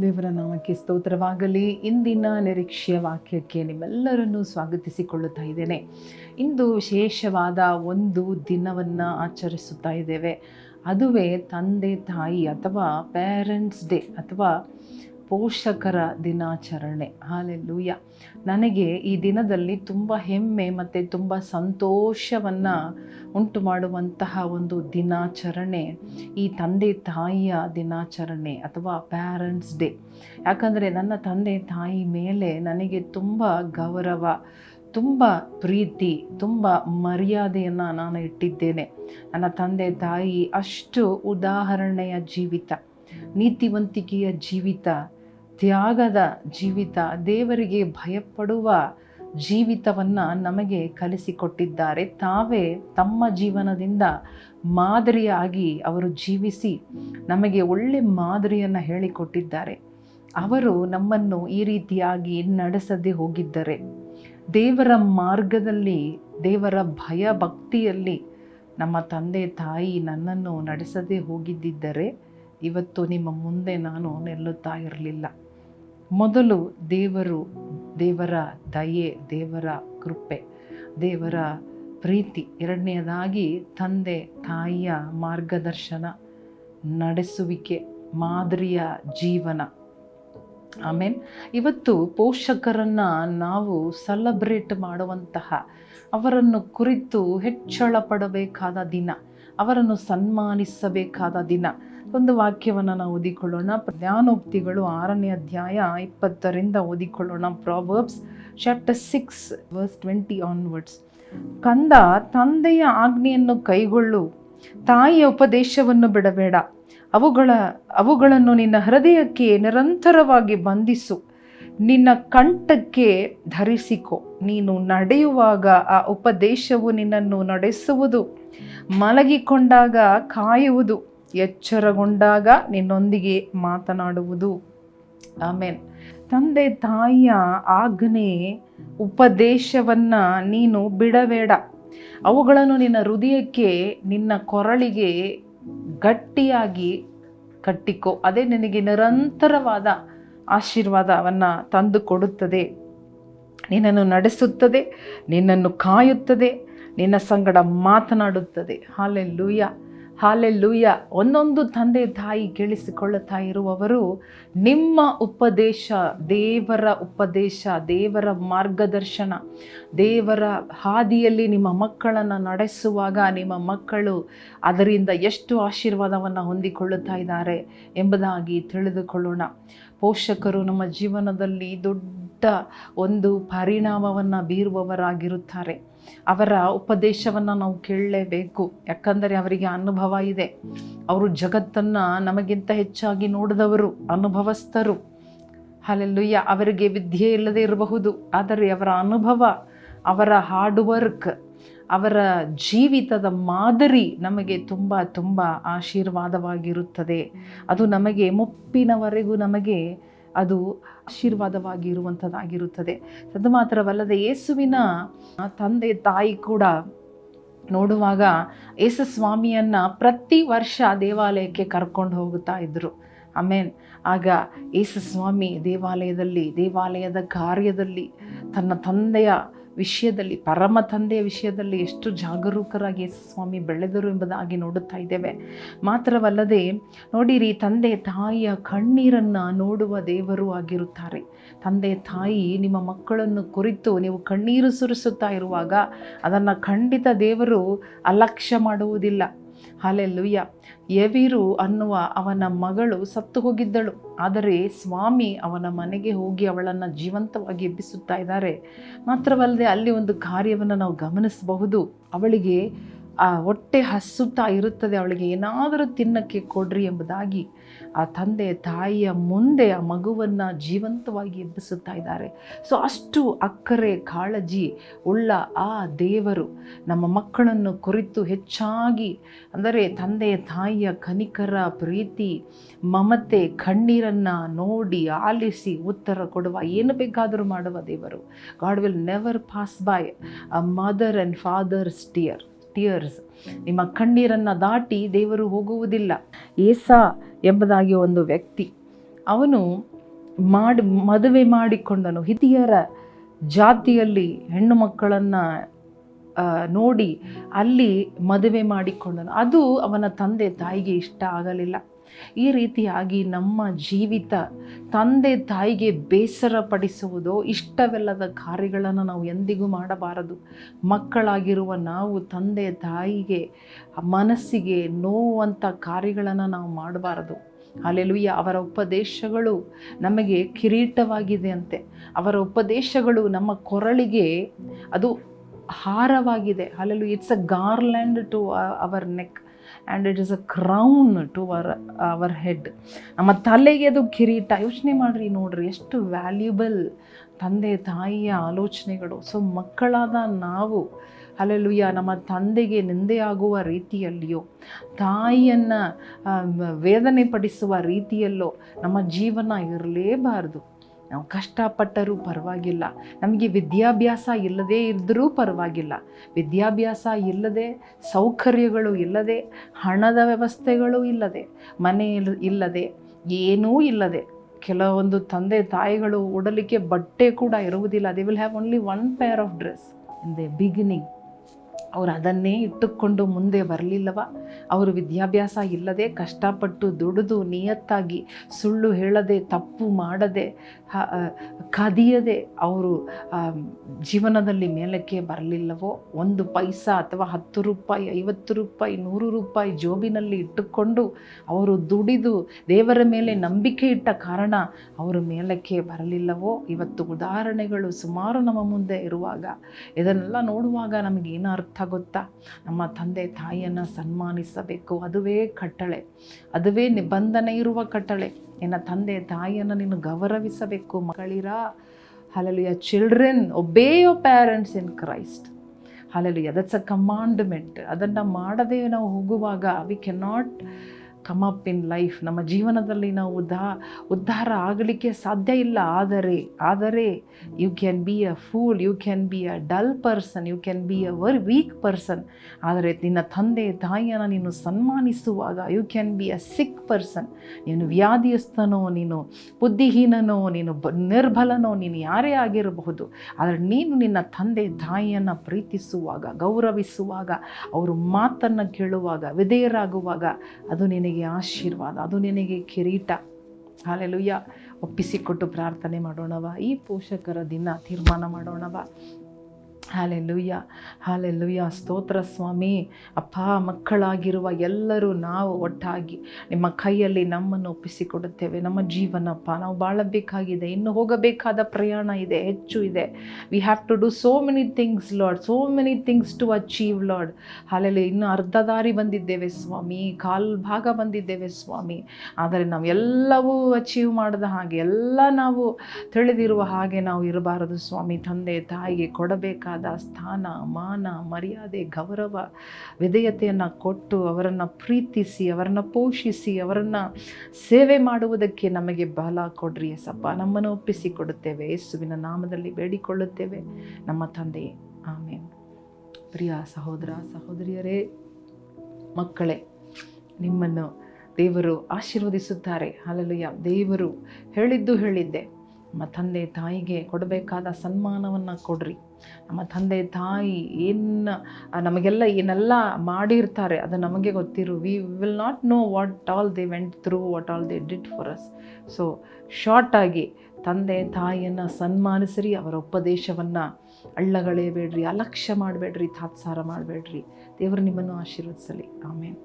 ದೇವರ ನಾಮಕ್ಕೆ ಸ್ತೋತ್ರವಾಗಲಿ. ಇಂದಿನ ನಿರೀಕ್ಷೆಯ ವಾಕ್ಯಕ್ಕೆ ನಿಮ್ಮೆಲ್ಲರನ್ನೂ ಸ್ವಾಗತಿಸಿಕೊಳ್ಳುತ್ತಾ ಇದ್ದೇನೆ. ಇಂದು ವಿಶೇಷವಾದ ಒಂದು ದಿನವನ್ನು ಆಚರಿಸುತ್ತಾ ಇದ್ದೇವೆ. ಅದುವೇ ತಂದೆ ತಾಯಿ ಅಥವಾ ಪೇರೆಂಟ್ಸ್ ಡೇ ಅಥವಾ ಪೋಷಕರ ದಿನಾಚರಣೆ. ಹಾಲೆಲ್ಲೂಯ ನನಗೆ ಈ ದಿನದಲ್ಲಿ ತುಂಬ ಹೆಮ್ಮೆ ಮತ್ತು ತುಂಬ ಸಂತೋಷವನ್ನು ಉಂಟು ಮಾಡುವಂತಹ ಒಂದು ದಿನಾಚರಣೆ, ಈ ತಂದೆ ತಾಯಿಯ ದಿನಾಚರಣೆ ಅಥವಾ ಪ್ಯಾರೆಂಟ್ಸ್ ಡೇ ಯಾಕಂದರೆ ನನ್ನ ತಂದೆ ತಾಯಿ ಮೇಲೆ ನನಗೆ ತುಂಬ ಗೌರವ, ತುಂಬ ಪ್ರೀತಿ, ತುಂಬ ಮರ್ಯಾದೆಯನ್ನು ನಾನು ಇಟ್ಟಿದ್ದೇನೆ. ನನ್ನ ತಂದೆ ತಾಯಿ ಅಷ್ಟು ಉದಾಹರಣೆಯ ಜೀವಿತ, ನೀತಿವಂತಿಕೆಯ ಜೀವಿತ ತ್ಯಾಗದ ಜೀವಿತ, ದೇವರಿಗೆ ಭಯಪಡುವ ಜೀವಿತವನ್ನು ನಮಗೆ ಕಲಿಸಿಕೊಟ್ಟಿದ್ದಾರೆ. ತಾವೇ ತಮ್ಮ ಜೀವನದಿಂದ ಮಾದರಿಯಾಗಿ ಅವರು ಜೀವಿಸಿ ನಮಗೆ ಒಳ್ಳೆ ಮಾದರಿಯನ್ನು ಹೇಳಿಕೊಟ್ಟಿದ್ದಾರೆ. ಅವರು ನಮ್ಮನ್ನು ಈ ರೀತಿಯಾಗಿ ನಡೆಸದೆ ಹೋಗಿದ್ದರೆ, ದೇವರ ಮಾರ್ಗದಲ್ಲಿ, ದೇವರ ಭಯ ಭಕ್ತಿಯಲ್ಲಿ ನಮ್ಮ ತಂದೆ, ತಾಯಿ ನನ್ನನ್ನು ನಡೆಸದೆ ಹೋಗಿದ್ದಿದ್ದರೆ, ಇವತ್ತು ನಿಮ್ಮ ಮುಂದೆ ನಾನು ನಿಲ್ಲುತ್ತಾ ಇರಲಿಲ್ಲ. ಮೊದಲು ದೇವರು, ದೇವರ ದಯೆ, ದೇವರ ಕೃಪೆ, ದೇವರ ಪ್ರೀತಿ ಎರಡನೆಯದಾಗಿ ತಂದೆ, ತಾಯಿಯ ಮಾರ್ಗದರ್ಶನ, ನಡೆಸುವಿಕೆ, ಮಾದರಿಯ ಜೀವನ. ಆಮೇಲೆ ಇವತ್ತು ಪೋಷಕರನ್ನು ನಾವು ಸೆಲೆಬ್ರೇಟ್ ಮಾಡುವಂತಹ ಅವರನ್ನು ಕುರಿತು ಹೆಚ್ಚಳ ಪಡಬೇಕಾದ ದಿನ, ಅವರನ್ನು ಸನ್ಮಾನಿಸಬೇಕಾದ ದಿನ ಒಂದು ವಾಕ್ಯವನ್ನು ನಾವು ಓದಿಕೊಳ್ಳೋಣ. ಜ್ಞಾನೋಕ್ತಿಗಳು ಆರನೇ ಅಧ್ಯಾಯ ಇಪ್ಪತ್ತರಿಂದ ಓದಿಕೊಳ್ಳೋಣ. Proverbs chapter six verse twenty onwards ಕಂದ, ತಂದೆಯ ಆಜ್ಞೆಯನ್ನು ಕೈಗೊಳ್ಳು. ತಾಯಿಯ ಉಪದೇಶವನ್ನು ಬಿಡಬೇಡ. ಅವುಗಳ, ಅವುಗಳನ್ನು ನಿನ್ನ ಹೃದಯಕ್ಕೆ ನಿರಂತರವಾಗಿ ಬಂಧಿಸು. ನಿನ್ನ ಕಂಠಕ್ಕೆ ಧರಿಸಿಕೊ. ನೀನು ನಡೆಯುವಾಗ ಆ ಉಪದೇಶವು ನಿನ್ನನ್ನು ನಡೆಸುವುದು. ಮಲಗಿಕೊಂಡಾಗ ಕಾಯುವುದು. ಎಚ್ಚರಗೊಂಡಾಗ ನಿನ್ನೊಂದಿಗೆ ಮಾತನಾಡುವುದು. ಆಮೇಲೆ ತಂದೆ ತಾಯಿಯ ಆಜ್ಞೆ, ಉಪದೇಶವನ್ನು ನೀನು ಬಿಡಬೇಡ. ಅವುಗಳನ್ನು ನಿನ್ನ ಹೃದಯಕ್ಕೆ, ನಿನ್ನ ಕೊರಳಿಗೆ ಗಟ್ಟಿಯಾಗಿ ಕಟ್ಟಿಕೋ. ಅದೇ ನಿನಗೆ ನಿರಂತರವಾದ ಆಶೀರ್ವಾದವನ್ನು ತಂದು ಕೊಡುತ್ತದೆ ನಿನ್ನನ್ನು ನಡೆಸುತ್ತದೆ, ನಿನ್ನನ್ನು ಕಾಯುತ್ತದೆ, ನಿನ್ನ ಸಂಗಡ ಮಾತನಾಡುತ್ತದೆ. Hallelujah hallelujah. ಒಂದೊಂದು ತಂದೆ ತಾಯಿ ಕೇಳಿಸಿಕೊಳ್ಳುತ್ತಾ ಇರುವವರು, ನಿಮ್ಮ ಉಪದೇಶ, ದೇವರ ಉಪದೇಶ, ದೇವರ ಮಾರ್ಗದರ್ಶನ, ದೇವರ ಹಾದಿಯಲ್ಲಿ ನಿಮ್ಮ ಮಕ್ಕಳನ್ನು ನಡೆಸುವಾಗ ನಿಮ್ಮ ಮಕ್ಕಳು ಅದರಿಂದ ಎಷ್ಟು ಆಶೀರ್ವಾದವನ್ನು ಹೊಂದಿಕೊಳ್ಳುತ್ತಾ ಇದ್ದಾರೆ ಎಂಬುದಾಗಿ ತಿಳಿದುಕೊಳ್ಳೋಣ. ಪೋಷಕರು ನಮ್ಮ ಜೀವನದಲ್ಲಿ ದೊಡ್ಡ ಒಂದು ಪರಿಣಾಮವನ್ನು ಬೀರುವವರಾಗಿರುತ್ತಾರೆ. ಅವರ ಉಪದೇಶವನ್ನು ನಾವು ಕೇಳಲೇಬೇಕು. ಯಾಕಂದರೆ ಅವರಿಗೆ ಅನುಭವ ಇದೆ. ಅವರು ಜಗತ್ತನ್ನು ನಮಗಿಂತ ಹೆಚ್ಚಾಗಿ ನೋಡಿದವರು, ಅನುಭವಸ್ಥರು. ಅಲ್ಲೆಲ್ಲುಯ್ಯ ಅವರಿಗೆ ವಿದ್ಯೆ ಇಲ್ಲದೆ ಇರಬಹುದು. ಆದರೆ ಅವರ ಅನುಭವ, ಅವರ ಹಾರ್ಡ್ ವರ್ಕ್ ಅವರ ಜೀವಿತದ ಮಾದರಿ ನಮಗೆ ತುಂಬ ತುಂಬ ಆಶೀರ್ವಾದವಾಗಿರುತ್ತದೆ. ಅದು ನಮಗೆ, ಮುಪ್ಪಿನವರೆಗೂ ನಮಗೆ ಅದು ಆಶೀರ್ವಾದವಾಗಿ ಇರುವಂಥದ್ದಾಗಿರುತ್ತದೆ ಅದು ಮಾತ್ರವಲ್ಲದೆ ಯೇಸುವಿನ ತಂದೆ, ತಾಯಿ ಕೂಡ ನೋಡುವಾಗ ಯೇಸು ಸ್ವಾಮಿಯನ್ನು ಪ್ರತಿ ವರ್ಷ ದೇವಾಲಯಕ್ಕೆ ಕರ್ಕೊಂಡು ಹೋಗುತ್ತಾ ಇದ್ದರು. ಆಮೇನ್. ಆಗ ಯೇಸು ಸ್ವಾಮಿ ದೇವಾಲಯದಲ್ಲಿ, ದೇವಾಲಯದ ಕಾರ್ಯದಲ್ಲಿ ತನ್ನ ತಂದೆಯ ವಿಷಯದಲ್ಲಿ, ಪರಮ ತಂದೆಯ ವಿಷಯದಲ್ಲಿ ಎಷ್ಟು ಜಾಗರೂಕರಾಗಿ ಸ್ವಾಮಿ ಬೆಳೆದರು ಎಂಬುದಾಗಿ ನೋಡುತ್ತಾ ಇದ್ದೇವೆ. ಮಾತ್ರವಲ್ಲದೆ, ನೋಡಿರಿ, ತಂದೆ ತಾಯಿಯ ಕಣ್ಣೀರನ್ನು ನೋಡುವ ದೇವರು ಆಗಿರುತ್ತಾರೆ. ತಂದೆ ತಾಯಿ, ನಿಮ್ಮ ಮಕ್ಕಳನ್ನು ಕುರಿತು ನೀವು ಕಣ್ಣೀರು ಸುರಿಸುತ್ತಾ ಇರುವಾಗ ಅದನ್ನು ಖಂಡಿತ ದೇವರು ಅಲಕ್ಷ್ಯ ಮಾಡುವುದಿಲ್ಲ. ಹಾಲೆಲ್ಲುಯ್ಯ. ಎವಿರು ಅನ್ನುವ ಅವನ ಮಗಳು ಸತ್ತು ಹೋಗಿದ್ದಳು. ಆದರೆ ಸ್ವಾಮಿ ಅವನ ಮನೆಗೆ ಹೋಗಿ ಅವಳನ್ನು ಜೀವಂತವಾಗಿ ಎಬ್ಬಿಸುತ್ತಾ ಇದ್ದಾರೆ. ಮಾತ್ರವಲ್ಲದೆ ಅಲ್ಲಿ ಒಂದು ಕಾರ್ಯವನ್ನು ನಾವು ಗಮನಿಸಬಹುದು. ಅವಳಿಗೆ, ಆ, ಹೊಟ್ಟೆ ಹಸುತ್ತಾ ಇರುತ್ತದೆ. ಅವಳಿಗೆ ಏನಾದರೂ ತಿನ್ನಕ್ಕೆ ಕೊಡ್ರಿ ಎಂಬುದಾಗಿ ಆ ತಂದೆ ತಾಯಿಯ ಮುಂದೆ ಆ ಮಗುವನ್ನು ಜೀವಂತವಾಗಿ ಎಬ್ಬಿಸುತ್ತಾ ಇದ್ದಾರೆ. ಸೊ ಅಷ್ಟು ಅಕ್ಕರೆ, ಕಾಳಜಿ ಉಳ್ಳ ಆ ದೇವರು ನಮ್ಮ ಮಕ್ಕಳನ್ನು ಕುರಿತು ಹೆಚ್ಚಾಗಿ ಅಂದರೆ ತಂದೆ ತಾಯಿಯ ಕನಿಕರ ಪ್ರೀತಿ, ಮಮತೆ, ಕಣ್ಣೀರನ್ನು ನೋಡಿ ಆಲಿಸಿ ಉತ್ತರ ಕೊಡುವ, ಏನು ಬೇಕಾದರೂ ಮಾಡುವ ದೇವರು. God will never pass by a mother and father's tear tears ನಿಮ್ಮ ಕಣ್ಣೀರನ್ನು ದಾಟಿ ದೇವರು ಹೋಗುವುದಿಲ್ಲ. ಏಸಾ ಎಂಬುದಾಗಿ ಒಂದು ವ್ಯಕ್ತಿ. ಅವನು ಮಾಡಿ, ಮದುವೆ ಮಾಡಿಕೊಂಡನು. ಹಿರಿಯರ ಜಾತಿಯಲ್ಲಿ ಹೆಣ್ಣು ಮಕ್ಕಳನ್ನು ನೋಡಿ ಅಲ್ಲಿ ಮದುವೆ ಮಾಡಿಕೊಂಡನು. ಅದು ಅವನ ತಂದೆ ತಾಯಿಗೆ ಇಷ್ಟ ಆಗಲಿಲ್ಲ. ಈ ರೀತಿಯಾಗಿ ನಮ್ಮ ಜೀವಿತ ತಂದೆ ತಾಯಿಗೆ ಬೇಸರ ಪಡಿಸುವುದೋ ಇಷ್ಟವಿಲ್ಲದ ಕಾರ್ಯಗಳನ್ನು ನಾವು ಎಂದಿಗೂ ಮಾಡಬಾರದು. ಮಕ್ಕಳಾಗಿರುವ ನಾವು ತಂದೆ ತಾಯಿಗೆ, ಮನಸ್ಸಿಗೆ ನೋವಂಥ ಕಾರ್ಯಗಳನ್ನು ನಾವು ಮಾಡಬಾರದು. ಅಲ್ಲೆಲುಯ್ಯ ಅವರ ಉಪದೇಶಗಳು ನಮಗೆ ಕಿರೀಟವಾಗಿದೆ ಅಂತೆ ಅವರ ಉಪದೇಶಗಳು ನಮ್ಮ ಕೊರಳಿಗೆ ಅದು ಹಾರವಾಗಿದೆ. ಅಲ್ಲೆಲ್ಲೂ it's a garland to our neck and it is a crown to our our head ನಮ್ಮ ತಲೆಗೆ ಅದು ಕಿರೀಟ. ಯೋಚನೆ ಮಾಡಿರಿ ನೋಡ್ರಿ, ಎಷ್ಟು ವ್ಯಾಲ್ಯೂಬಲ್ ತಂದೆ, ತಾಯಿಯ ಆಲೋಚನೆಗಳು. ಸೊ ಮಕ್ಕಳಾದ ನಾವು ಅಲ್ಲೆಲ್ಲುಯ್ಯ ನಮ್ಮ ತಂದೆಗೆ ನಿಂದೆಯಾಗುವ ರೀತಿಯಲ್ಲಿಯೋ, ತಾಯಿಯನ್ನು ವೇದನೆ ಪಡಿಸುವ ರೀತಿಯಲ್ಲೋ, ನಮ್ಮ ಜೀವನ ಇರಲೇಬಾರ್ದು. ನಾವು ಕಷ್ಟಪಟ್ಟರೂ ಪರವಾಗಿಲ್ಲ. ನಮಗೆ ವಿದ್ಯಾಭ್ಯಾಸ ಇಲ್ಲದೇ ಇದ್ದರೂ ಪರವಾಗಿಲ್ಲ. ವಿದ್ಯಾಭ್ಯಾಸ ಇಲ್ಲದೆ, ಸೌಕರ್ಯಗಳು ಇಲ್ಲದೆ, ಹಣದ ವ್ಯವಸ್ಥೆಗಳು ಇಲ್ಲದೆ, ಮನೆ ಇಲ್ಲದೆ, ಏನೂ ಇಲ್ಲದೆ, ಕೆಲವೊಂದು ತಂದೆ ತಾಯಿಗಳು ಉಡಲಿಕ್ಕೆ ಬಟ್ಟೆ ಕೂಡ ಇರುವುದಿಲ್ಲ. They will have only one pair of dress in the beginning ಅವರು ಅದನ್ನೇ ಇಟ್ಟುಕೊಂಡು ಮುಂದೆ ಬರಲಿಲ್ಲವ? ಅವರು ವಿದ್ಯಾಭ್ಯಾಸ ಇಲ್ಲದೆ ಕಷ್ಟಪಟ್ಟು ದುಡಿದು ನಿಯತ್ತಾಗಿ ಸುಳ್ಳು ಹೇಳದೆ, ತಪ್ಪು ಮಾಡದೆ ಕದಿಯದೆ ಅವರು ಜೀವನದಲ್ಲಿ ಮೇಲಕ್ಕೆ ಬರಲಿಲ್ಲವೋ? ಒಂದು ಪೈಸಾ ಅಥವಾ ಹತ್ತು ರೂಪಾಯಿ, ಐವತ್ತು ರೂಪಾಯಿ, ನೂರು ರೂಪಾಯಿ ಜೋಬಿನಲ್ಲಿ ಇಟ್ಟುಕೊಂಡು ಅವರು ದುಡಿದು ದೇವರ ಮೇಲೆ ನಂಬಿಕೆ ಇಟ್ಟ ಕಾರಣ ಅವರು ಮೇಲಕ್ಕೆ ಬರಲಿಲ್ಲವೋ? ಇವತ್ತು ಉದಾಹರಣೆಗಳು ಸುಮಾರು ನಮ್ಮ ಮುಂದೆ ಇರುವಾಗ. ಇದನ್ನೆಲ್ಲ ನೋಡುವಾಗ ನಮಗೇನು ಅರ್ಥ ಗೊತ್ತಾ ನಮ್ಮ ತಂದೆ ತಾಯಿಯನ್ನು ಸನ್ಮಾನಿಸಬೇಕು. ಅದುವೇ ಕಟ್ಟಳೆ. ಅದುವೇ ನಿಬಂಧನೆ ಇರುವ ಕಟ್ಟಳೆ. ನಿನ್ನ ತಂದೆ ತಾಯಿಯನ್ನು ನೀನು ಗೌರವಿಸಬೇಕು. ಮಗಳಿರ ಹಲಲಿಯ children obey your parents in Christ ಹಲಲು that's a commandment ಅದನ್ನು ಮಾಡದೇ ನಾವು ಹೋಗುವಾಗ we cannot come up in life ನಮ್ಮ ಜೀವನದಲ್ಲಿ ನಾವು ಉದ್ಧಾ ಉದ್ಧಾರ ಆಗಲಿಕ್ಕೆ ಸಾಧ್ಯ ಇಲ್ಲ. ಆದರೆ ಆದರೆ you can be a fool you can be a dull person you can be a very weak person ಆದರೆ ನಿನ್ನ ತಂದೆ, ತಾಯಿಯನ್ನು ನೀನು ಸನ್ಮಾನಿಸುವಾಗ you can be a sick person ನೀನು ವ್ಯಾಧಿಯಸ್ಥನೋ, ನೀನು ಬುದ್ಧಿಹೀನನೋ, ನೀನು ಬ, ನಿರ್ಬಲನೋ, ನೀನು ಯಾರೇ ಆಗಿರಬಹುದು. ಆದರೆ ನೀನು ನಿನ್ನ ತಂದೆ, ತಾಯಿಯನ್ನು ಪ್ರೀತಿಸುವಾಗ, ಗೌರವಿಸುವಾಗ, ಅವರು ಮಾತನ್ನು ಕೇಳುವಾಗ, ವಿಧೇಯರಾಗುವಾಗ ಅದು ನಿನಗೆ ಆಶೀರ್ವಾದ. ಅದು ನಿನಗೆ ಕಿರೀಟ. ಹಾಲೆಲುಯ್ಯ. ಒಪ್ಪಿಸಿಕೊಟ್ಟು ಪ್ರಾರ್ಥನೆ ಮಾಡೋಣವ. ಈ ಪೋಷಕರ ದಿನ ತೀರ್ಮಾನ ಮಾಡೋಣವ. Hallelujah hallelujah. ಸ್ತೋತ್ರ ಸ್ವಾಮಿ, ಅಪ್ಪ, ಮಕ್ಕಳಾಗಿರುವ ಎಲ್ಲರೂ ನಾವು ಒಟ್ಟಾಗಿ ನಿಮ್ಮ ಕೈಯಲ್ಲಿ ನಮ್ಮನ್ನು ಒಪ್ಪಿಸಿಕೊಡುತ್ತೇವೆ. ನಮ್ಮ ಜೀವನಪ್ಪ ನಾವು ಬಾಳಬೇಕಾಗಿದೆ. ಇನ್ನು ಹೋಗಬೇಕಾದ ಪ್ರಯಾಣ ಇದೆ, ಹೆಚ್ಚು ಇದೆ. We have to do so many things Lord so many things to achieve Lord ಹಾಲೆಲ್ಲಿ ಇನ್ನು ಅರ್ಧ ದಾರಿ ಬಂದಿದ್ದೇವೆ ಸ್ವಾಮಿ, ಕಾಲ್ ಭಾಗ ಬಂದಿದ್ದೇವೆ ಸ್ವಾಮಿ. ಆದರೆ ನಾವು ಎಲ್ಲವೂ ಅಚೀವ್ ಮಾಡಿದ ಹಾಗೆ, ಎಲ್ಲ ನಾವು ತಿಳಿದಿರುವ ಹಾಗೆ ನಾವು ಇರಬಾರದು ಸ್ವಾಮಿ. ತಂದೆ, ತಾಯಿಗೆ ಕೊಡಬೇಕಾದ ಸ್ಥಾನ, ಮಾನ, ಮರ್ಯಾದೆ, ಗೌರವ, ವಿಧೇಯತೆಯನ್ನು ಕೊಟ್ಟು ಅವರನ್ನು ಪ್ರೀತಿಸಿ, ಅವರನ್ನು ಪೋಷಿಸಿ, ಅವರನ್ನು ಸೇವೆ ಮಾಡುವುದಕ್ಕೆ ನಮಗೆ ಬಲ ಕೊಡ್ರಿ ಎಸಪ್ಪ ನಮ್ಮನ್ನು ಒಪ್ಪಿಸಿಕೊಡುತ್ತೇವೆ. ಯೇಸುವಿನ ನಾಮದಲ್ಲಿ ಬೇಡಿಕೊಳ್ಳುತ್ತೇವೆ. ನಮ್ಮ ತಂದೆ ಆಮೇಲೆ ಪ್ರಿಯ ಸಹೋದರ, ಸಹೋದರಿಯರೇ, ಮಕ್ಕಳೇ, ನಿಮ್ಮನ್ನು ದೇವರು ಆಶೀರ್ವದಿಸುತ್ತಾರೆ. ಅಲ್ಲಲುಯ್ಯ ದೇವರು ಹೇಳಿದ್ದು ಹೇಳಿದ್ದೆ. ನಮ್ಮ ತಂದೆ ತಾಯಿಗೆ ಕೊಡಬೇಕಾದ ಸನ್ಮಾನವನ್ನು ಕೊಡ್ರಿ. ನಮ್ಮ ತಂದೆ ತಾಯಿ ಏನು ನಮಗೆಲ್ಲ ಏನೆಲ್ಲ ಮಾಡಿರ್ತಾರೆ ಅದು ನಮಗೆ ಗೊತ್ತಿರು. We will not know what all they went through what all they did for us so ಶಾರ್ಟಾಗಿ ತಂದೆ ತಾಯಿಯನ್ನು ಸನ್ಮಾನಿಸಿರಿ, ಅವರ ಉಪದೇಶವನ್ನು ಅಳ್ಳಗಳೆಯಬೇಡ್ರಿ ಅಲಕ್ಷ್ಯ ಮಾಡಬೇಡ್ರಿ, ತಾತ್ಸಾರ ಮಾಡಬೇಡ್ರಿ. ದೇವರು ನಿಮ್ಮನ್ನು ಆಶೀರ್ವದಿಸಲಿ. ಆಮೇಲೆ